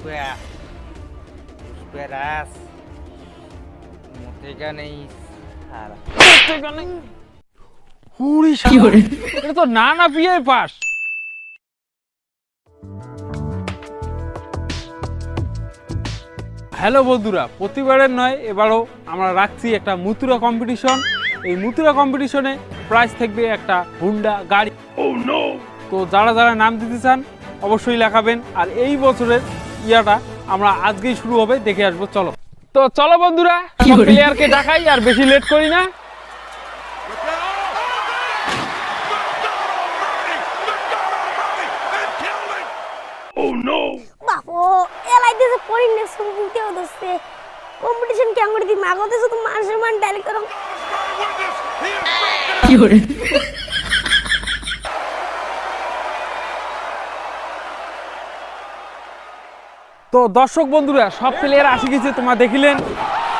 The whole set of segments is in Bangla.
Puspera. Pusperas. মোটেগা নেই সারা হুড়ি কি করে? এটা তো না না পিয়ে পাস। হ্যালো বন্ধুরা প্রতিবারের নয় এবারও আমরা রাখছি একটা মুতুরা কম্পিটিশন এই মুতুরা কম্পিটিশনে প্রাইজ থাকবে একটা হুন্ডা গাড়ি। তো যারা যারা নাম দিতে চান অবশ্যই লেখাবেন। আর এই বছরের ইয়াটা আমরা আজকেই শুরু হবে দেখে আসব চলো। তো চলো বন্ধুরা কি প্লেয়ারকে দেখাই আর বেশি লেট করি না। বাপো এলাই দেশে পড়িনে শুনতেও দোস্তে কম্পিটিশন কেমন করে দিই মাগো তো মানুষের মান ডাইরেক্ট করো। কি করে তো দর্শক বন্ধুরা সব প্লেয়ার আসি গেছে তোমরা দেখিলেন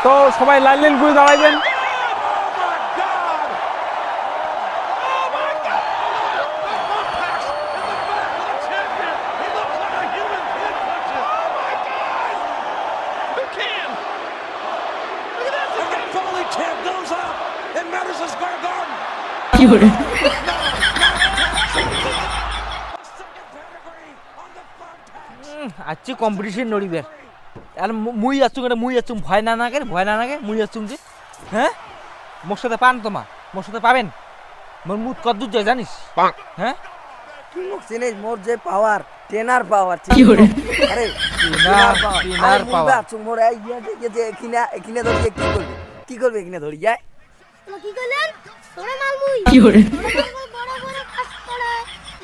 তো সবাই লাইন লাইন করে দাঁড়াইবেন আচ্ছি কম্পিটিশন নড়িবে। আর মুই আছুং এটা মুই আছুং ভয় না নাগে ভয় না নাগে মুই আছুং যে হ্যাঁ? মোর সাথে পান তোমা মোর সাথে পাবেন। মোর মুখ কদ্দুর যায় জানিস? হ্যাঁ? চিনিস মোর যে পাওয়ার ট্রেনার পাওয়ার কি করে আরে ট্রেনার ট্রেনার পাওয়ার মোর এই ইয়ে যে- যে এখানে এখানে ধরিয়ে কি করবে? কি করবে এখানে ধরিয়ে তো কি করলেন? তোরা মাল মুই। কি করে? বড় বড় কাজ করে।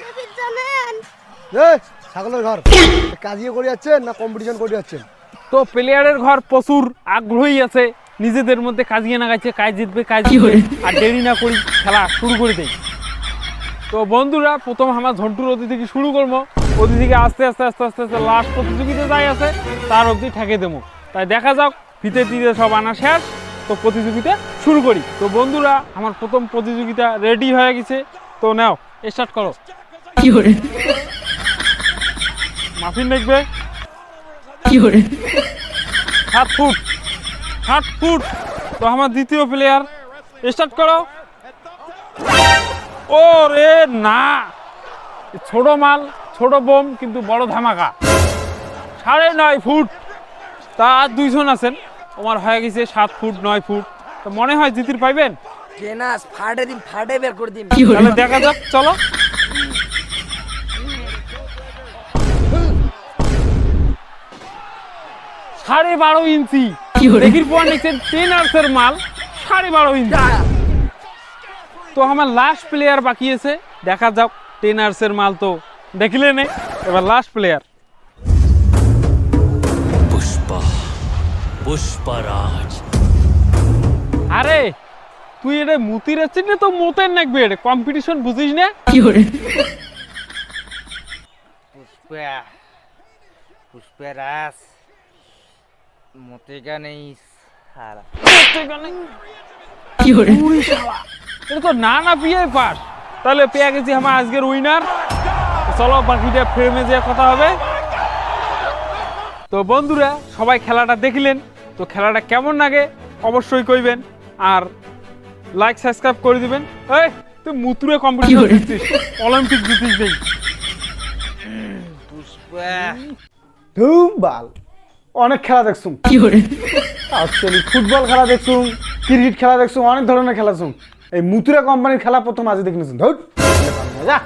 নবীর জানেন। ছাগলের ঘর। কাজিয়ে করে যাচ্ছেন না কম্পিটিশন করে যাচ্ছেন? তো প্লেয়ারের ঘর প্রচুর আগ্রহী আছে। নিজেদের মধ্যে কাজিয়ে না গাইছে কাজ জিতবে কাজ? আর দেরি না করি খেলা শুরু করে দেই। তো বন্ধুরা প্রথম আমার ঝন্টুর অতি থেকে শুরু করব। অতি থেকে আস্তে আস্তে আস্তে আস্তে আস্তে লাস্ট প্রতিযোগিতা যাই আছে তার অবধি ঠেকে দেবো। তাই দেখা যাক ফিতে টিতে সব আনা শেষ তো প্রতিযোগিতা শুরু করি। তো বন্ধুরা আমার প্রথম প্রতিযোগিতা রেডি হয়ে গেছে। তো নাও স্টার্ট করো। কি করে মাফিন দেখবে। কি করে? সাত ফুট সাত ফুট। তো আমার দ্বিতীয় প্লেয়ার স্টার্ট করো। ও রে না ছোট মাল ছোট বোম কিন্তু বড় ধামাকা। সাড়ে নয় ফুট। তা আর দুইজন আছেন। আমার হয়ে গেছে সাত ফুট নয় ফুট। তো মনে হয় জিতির পাইবেন? ট্রেনাস ফাটে দিন ফাটে বের করে দিন দেখা যাক চলো। সাড়ে বারো ইঞ্চি। করে? দেখির পর দেখছেন টেন আর্সের মাল সাড়ে বারো ইঞ্চি। তো আমার লাস্ট প্লেয়ার বাকি আছে দেখা যাক টেন আর্সের মাল তো দেখিলে নে এবার লাস্ট প্লেয়ার. আরে তুই এটা মুতির আছিস না তো মোতের নাকবে এটা কম্পিটিশন বুঝিস না? কি করে পুষ্পা পুষ্পেরাস মোটেগা নেই সারা। কি করে এটা তো না না পিয়ে পাস। তাহলে পেয়ে গেছি আমার আজকের উইনার চলো বাকিটা ফ্রেমে যে কথা হবে। তো বন্ধুরা সবাই খেলাটা দেখলেন। তো খেলাটা কেমন লাগে অবশ্যই কইবেন। আর লাইক সাবস্ক্রাইব করে দিবেন। এই তুই মুতুরে কম্পিটিশন? জিতছিস অলিম্পিক জিতিস নেই ধুম বাল। অনেক খেলা দেখছুম। কি করে? অ্যাকচুয়ালি ফুটবল খেলা দেখছুম ক্রিকেট খেলা দেখছুম অনেক ধরনের খেলা দেখছুম। এই মুতুরা কোম্পানির খেলা প্রথম আজ দেখে নিয়েছুম ধর। যা